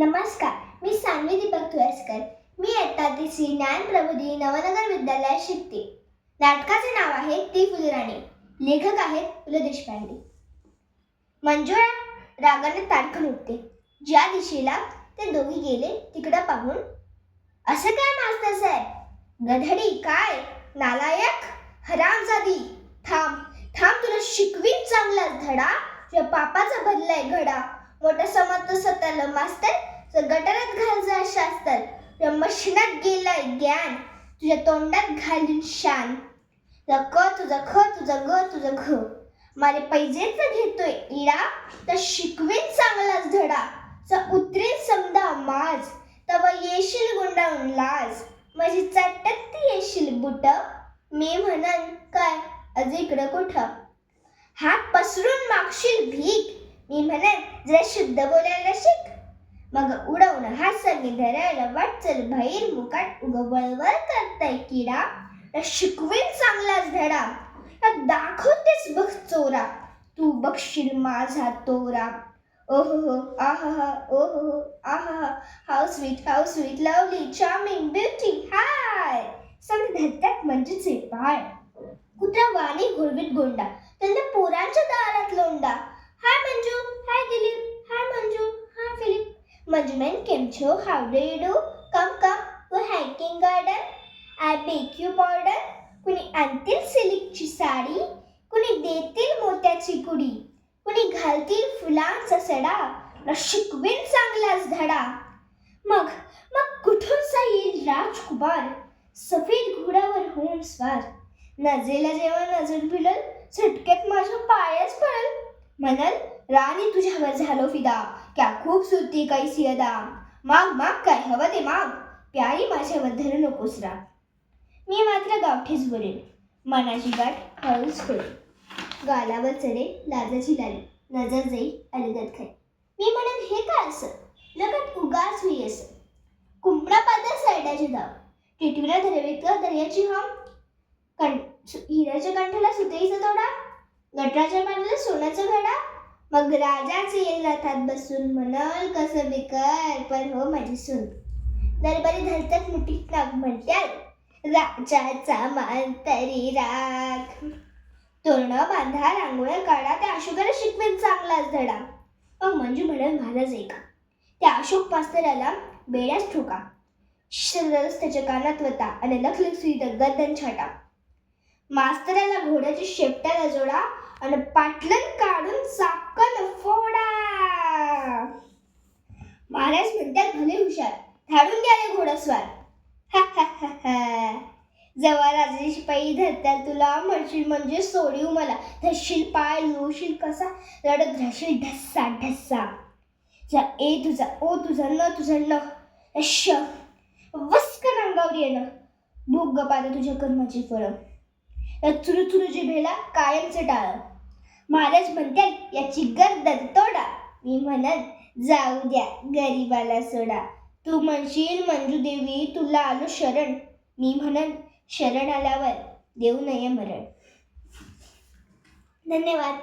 नमस्कार मी सान्वी दीपक तुळसकर. मी इयत्ता तिसरी ज्ञान प्रबोधी नवनगर विद्यालयात शिकते. नाटकाचे नाव आहे ती फुलराणी. लेखक आहेत पु ल देशपांडे. मंजुळा रागाने ताडकन उठते. ज्या दिशेला ते दोघी गेले तिकडं पाहून असं काय मास्तर साहेब? गधडी काय? नालायक? हरामजादी? थांब थांब तुला शिकवीन चांगलाच धडा. तुझ्या पापाचा बदलाय घडा. मोठा समजतो स्वतःला मास्तर? गटारात घाल जा शास्तर. तुझ्या मशिनात गेलाय ज्ञान. तुझ्या तोंडात घालून शान. क तुझं ख तुझं ग तुझं घ. माझे पैजेच घेतोय इडा तर शिकवेन चांगलाच धडा. चा उतरेल समजा माज. तव येशील गुंडाळून लाज. माझी चटत ती येशील बुट. मी म्हणन काय? अज इकडं कुठं? हात पसरून मागशील भीक. मी म्हणन जरा शुद्ध बोलायला शिक. मग उडवून हासाने धरायला वाटचल बाहेर मुकाट उग वळवळ करताय किडा. तर शिकवेन चांगलाच धडा. तर दाखवतेस बघ चोरा. तू बघशील माझा तोरा. ओहो हो, आहा ओहो आहा how sweet how sweet lovely charming beauty हाय सगळे धरतात म्हणजेचे बाळ. कुत्रा वाणी गुळबीत गोंडा त्यांना पोरांच्या दारात लोंडा hi Manju hi Dilip hi Manju hi Philip मंजूमॅन केम छो how do you do come come व hanging garden I beg you कुणी आणतील सिल्कची साडी कुणी देतील मोत्याची कुडी कुणी घालतील फुलांचा सडा न शिकवेन चांगलाच धडा मग मग कुठूनचा येईल राजकुमार सफेद घोड्यावर होऊन स्वार नजरेला जेव्हा नजर भिडल झटक्यात माझ्या पायच पडल म्हणाल राणी तुझ्यावर झालो फिदा. क्या खूप कैसी अदा माग माग काय हवं ते माग. प्यारी माझ्यावर धरू नकोस रा मी मात्र गावठीच बोलेन मनाची गाठ हळूच खोलेन. गालावर चढे लाजाची लाली. नजर जाई अलगत खाई. मी म्हणेन हे काय असं? लगत उगाच होई असं? कुंपणा पादर सरड्याचे धाव टिटवीला धरवेकर दर्याची हम कं हिराच्या हिऱ्याच्या कंठाला सुतईचा तोडा. गटराच्या मांडला सोन्याचा घडा. मग राजाच येईल रथात बसून म्हणाल कसं बेकार पण हो माझी सून. दरबारी धरतात मुठीत नाग म्हणत्याल राजाचा मान तरी राख. तोरण बांधा रांगोळ्या काढा त्या अशोकाला शिकवेन चांगलाच धडा. मग मंजू म्हणाल महाराज ऐका. त्या अशोक मास्तराला बेड्याच ठोका. शरदच त्याच्या कानात वता आणि लखलख सुई गर्दन छाटा. मास्तराला घोड्याच्या शेपट्याला जोडा आणि पाटलन काढून चाकन फोडा. महाराज म्हणतात भले हुशार धाडून द्या रे घोडस्वार. हा, हा, हा, हा. जेव्हा राजाची शिपाई धरतात तुला म्हणशील म्हणजे सोडीव मला. धरशील पाय लोशील कसा? रडत राहशील ढस्सा ढस्सा. जा ए तुझा ओ तुझा न तुझा न. अश वस्कन अंगावर येणं. भोग गपादा तुझ्या कर्माची फळं. या चुरू चुरू जिभेला कायमचं टाळ महाराज म्हणतात याची गर्दन तोडा. मी म्हणत जाऊ द्या गरीबाला सोडा. तू म्हणशील मंजू देवी तुला आलो शरण. मी म्हणन शरण आल्यावर देऊ नये मरण. धन्यवाद.